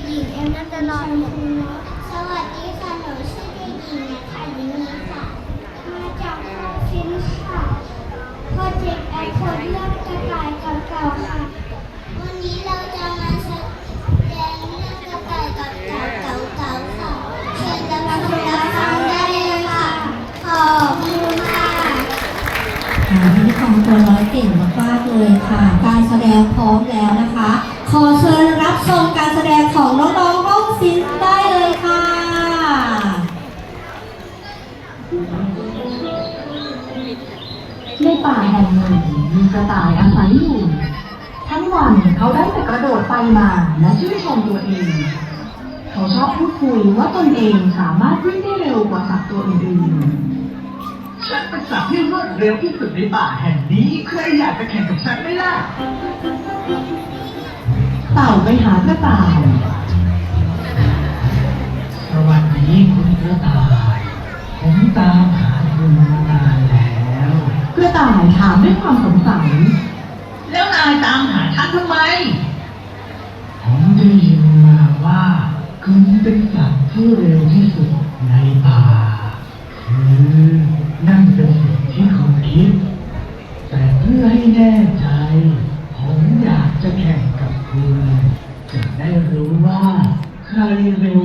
กหญิงเอ็มนันทนนท์สวัสดีค่ะ หนูชื่อเด็กหญิงนะคะยินดีค่ะ มาจากภาฟินค่ะโปรเจกต์แอคโคเรื่องกระต่ายกับเต่าค่ะ วันนี้เราจะมาแสดงเรื่องกระต่ายกับเต่าเต่าเต่าค่ะ เชิญรับชมรับฟังได้เลยค่ะ ขอบคุณค่ะค่ะพิธีกรตัวน้อยเก่งมากๆเลยค่ะ การแสดงพร้อมแล้วนะคะ ขอ ระต่ายอาศัยอยู่ ทั้งวันเขาได้แต่กระโดดไปมาและชื่นชมตัวเอง เขาชอบพูดคุยว่าตนเองสามารถวิ่งได้เร็วกว่าสัตว์ตัวอื่นฉันเป็นสัตว์ที่รวดเร็วที่สุดในป่าแห่งนี้ใครอยากจะแข่งกับฉันไหมล่ะๆเต่าไปหากระต่าย สวัสดีคุณกระต่าย ผมตามหา ต่ายถามด้วยความสงสัย แล้วนายตามหาฉันทำไม ผมได้ยินมาว่าคุณเป็นสัตว์ที่เร็วที่สุดในป่าคือนั่นเป็นสิ่งที่คุณคิด แต่เพื่อให้แน่ใจ ผมอยากจะแข่งกับคุณ จะได้รู้ว่าใครเร็ว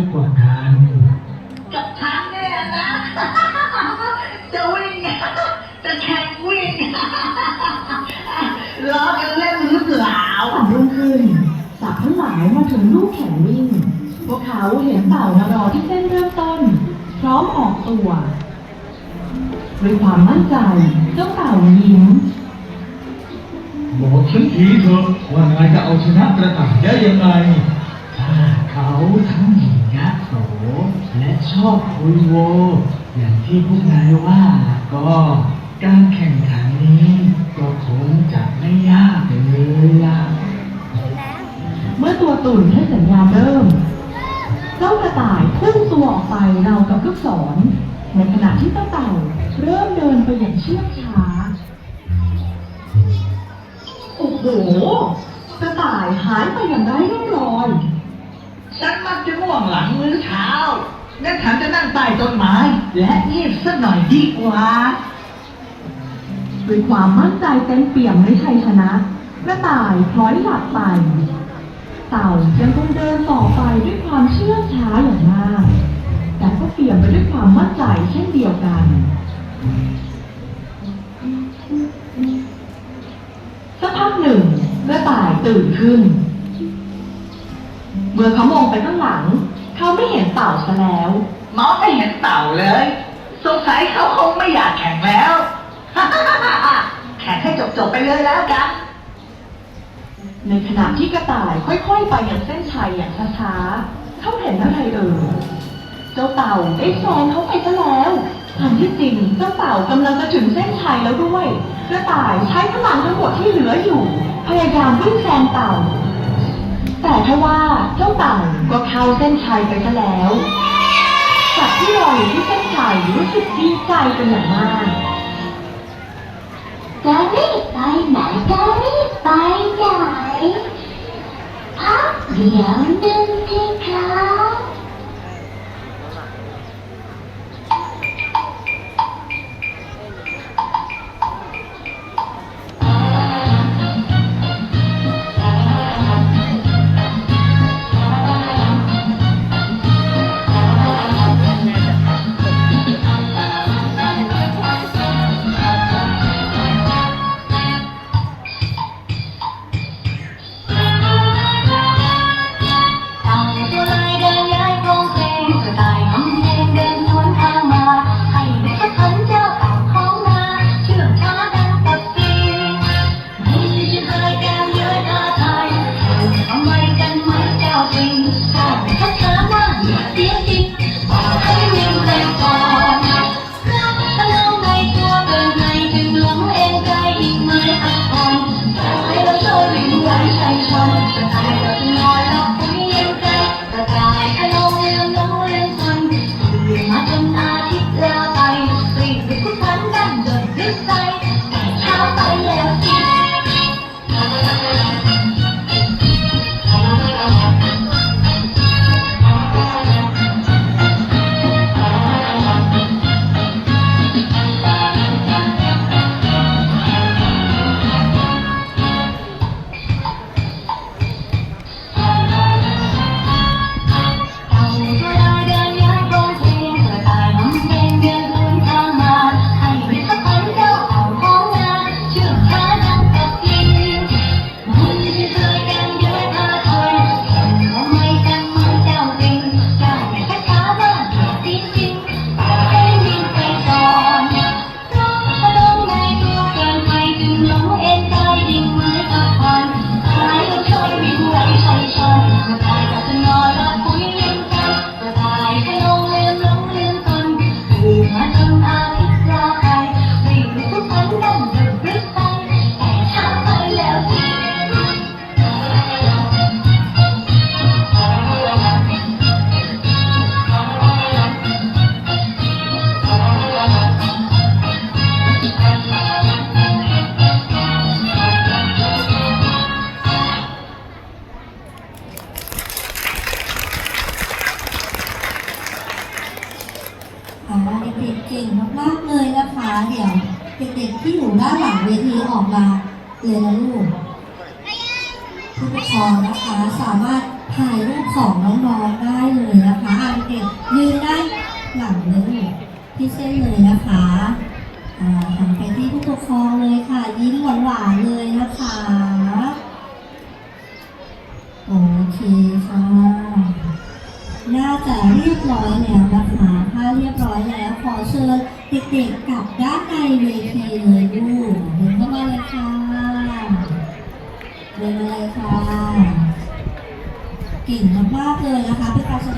ายมาถึงลูกแข่งวิ่ง พวกเขาเห็นเต่ามารอที่เส้นเริ่มต้น พร้อมออกตัวด้วยความมั่นใจเจ้าเต่ายิ้มบอกฉันทีเถอะว่านายจะเอาชนะกระต่ายได้ยังไงถ้าเขาทั้งหญิงยะโสและชอบคุยโว อย่างที่พวกนายว่าล่ะก็การแข่งขันนี้ก็คงจะไม่ยากเลยล่ะเมื่อ ตุ่นให้สัญญาณเริ่ม เจ้ากระต่ายพุ่งตัวออกไปเรากับลูกศร ในขณะที่เจ้าเต่าเริ่มเดินไปอย่างเชื่องช้า โอ้โห กระต่ายหายไปอย่างไร้ร่องรอย ฉันมักจะง่วงหลังมื้อเช้า งั้นฉันจะนั่งใต้ต้นไม้ และเงียบสักหน่อยดีกว่าด้วยความมั่นใจเต็มเปี่ยมในชัยชนะกระต่ายพลอยหลับไป เต่ายังคงเดินต่อไปด้วยความเชื่อช้าอย่างมาก แต่ก็เปี่ยมไปด้วยความมั่นใจเช่นเดียวกัน สักพักหนึ่งกระต่ายตื่นขึ้น เมื่อเขามองไปข้างหลัง เขาไม่เห็นเต่าซะแล้ว มองไม่เห็นเต่าเลย สงสัยเขาคงไม่อยากแข่งแล้ว แข่งให้จบๆไปเลยแล้วกัน ในขณะที่กระต่ายค่อยๆ ไปอย่างเส้นชัยอย่างช้าๆ เขาเห็นอะไรเอ่ย เจ้าเต่าได้แซงเขาไปซะแล้วทันที่จริงเจ้าเต่ากำลังจะถึงเส้นชัยแล้วด้วย กระต่ายใช้พลังทั้งหมดที่เหลืออยู่ พยายามวิ่งแซงเต่า แต่ทว่าเจ้าเต่าก็เข้าเส้นชัยไปซะแล้วสัตว์ที่รออยู่ที่เส้นชัยรู้สึกดีใจเป็นอย่างมาก จะรีบไปไหน เด็กๆที่อยู่ด้านหลังเวทีออกมาเลยนะลูกผู้ปกครองนะคะสามารถถ่ายรูปของน้องๆได้เลยนะคะอ่าเด็กยืนได้หลังเลยที่เส้นเลยนะคะหันไปที่ผู้ปกครองเลยค่ะ ยิ้มหวานๆเลยนะคะโอเคค่ะ น่าจะเรียบร้อยแล้วนะคะ ถ้าเรียบร้อยแล้วขอเชิญเด็กๆกลับด้า ในเวทีเลยลูกเดินเข้ามาเลยค่ะเดินมาเลยค่ะเก่งมากๆเลยนะคะเป็นการแส